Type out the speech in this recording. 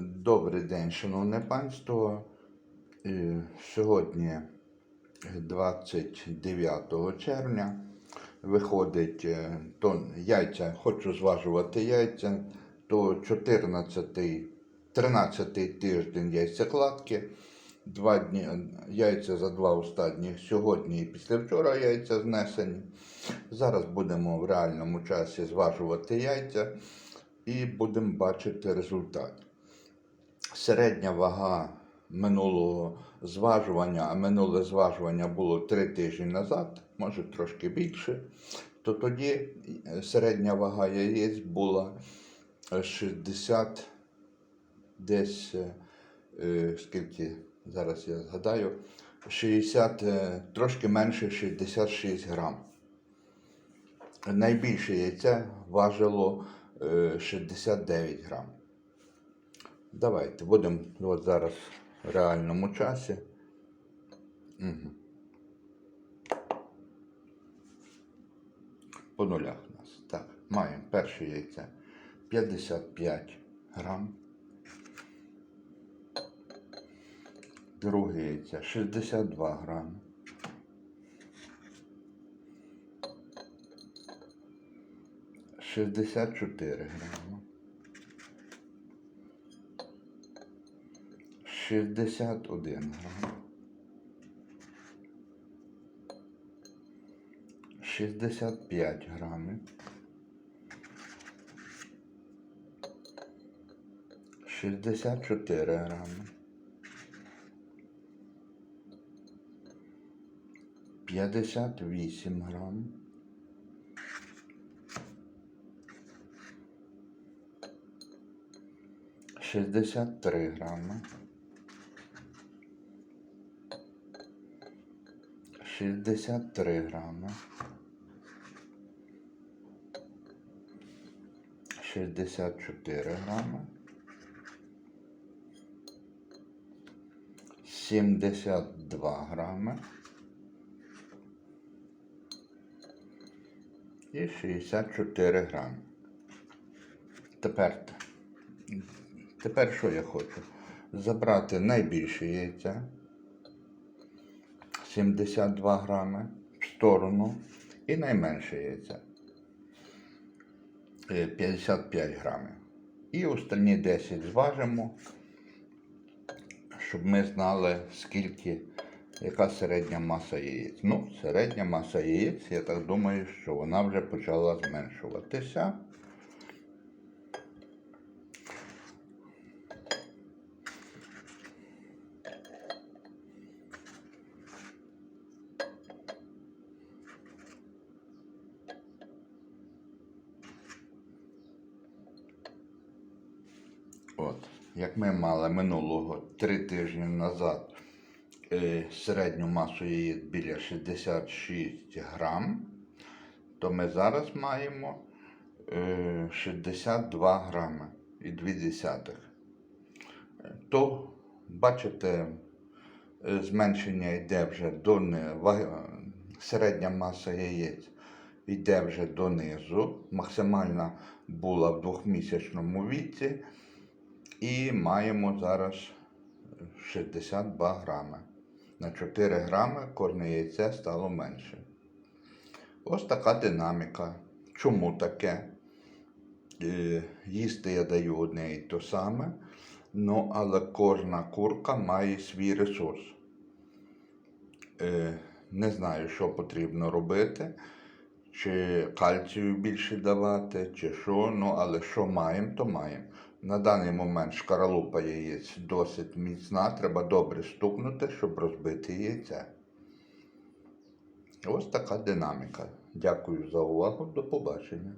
Добрий день, шановне панство. Е, Сьогодні 29 червня виходить е, то яйця, хочу зважувати яйця, то 14 13 тиждень яйцекладки. Два дні яйця за два останні сьогодні і післявчора яйця знесені. Зараз будемо в реальному часі зважувати яйця і будемо бачити результат середня вага минулого зважування, а минуле зважування було 3 тижні назад, може трошки більше, то тоді е, середня вага яєць була е, 60 десь, е, е, скільки, зараз я згадаю, 60, е, трошки менше 66 грам. Найбільше яйце важило е, 69 грам. Давайте будемо от зараз в реальному часі. Угу. По нулях у нас. Так, маємо перше яйце 55 грам. Друге яйце 62 грами. Шістдесят чотири грами. 61 грам. 65 грамів. 64 грами. 58 грам. 63 грами. 63 грами. 64 грами. 72 грами. І 64 грами. Тепер, тепер що я хочу? Забрати найбільше яйця. 72 грами в сторону і найменше яйця е, 55 грамів. І останні 10 зважимо, щоб ми знали, скільки, яка середня маса яєць. Ну, середня маса яєць, я так думаю, що вона вже почала зменшуватися. От, як ми мали минулого три тижні назад е, середню масу яєць біля 66 грам, то ми зараз маємо е, 62 грами і 2 десятих. Е, То, бачите, е, зменшення йде вже до середня маса яєць йде вже донизу. Максимальна була в двохмісячному віці. І маємо зараз 62 грами. На 4 грами кожне яйце стало менше. Ось така динаміка. Чому таке? Е, Їсти я даю одне і то саме, ну, але кожна курка має свій ресурс. Е, Не знаю, що потрібно робити, чи кальцію більше давати, чи що, ну але що маємо, то маємо. На даний момент шкаралупа яєць досить міцна, треба добре стукнути, щоб розбити яйце. Ось така динаміка. Дякую за увагу, до побачення.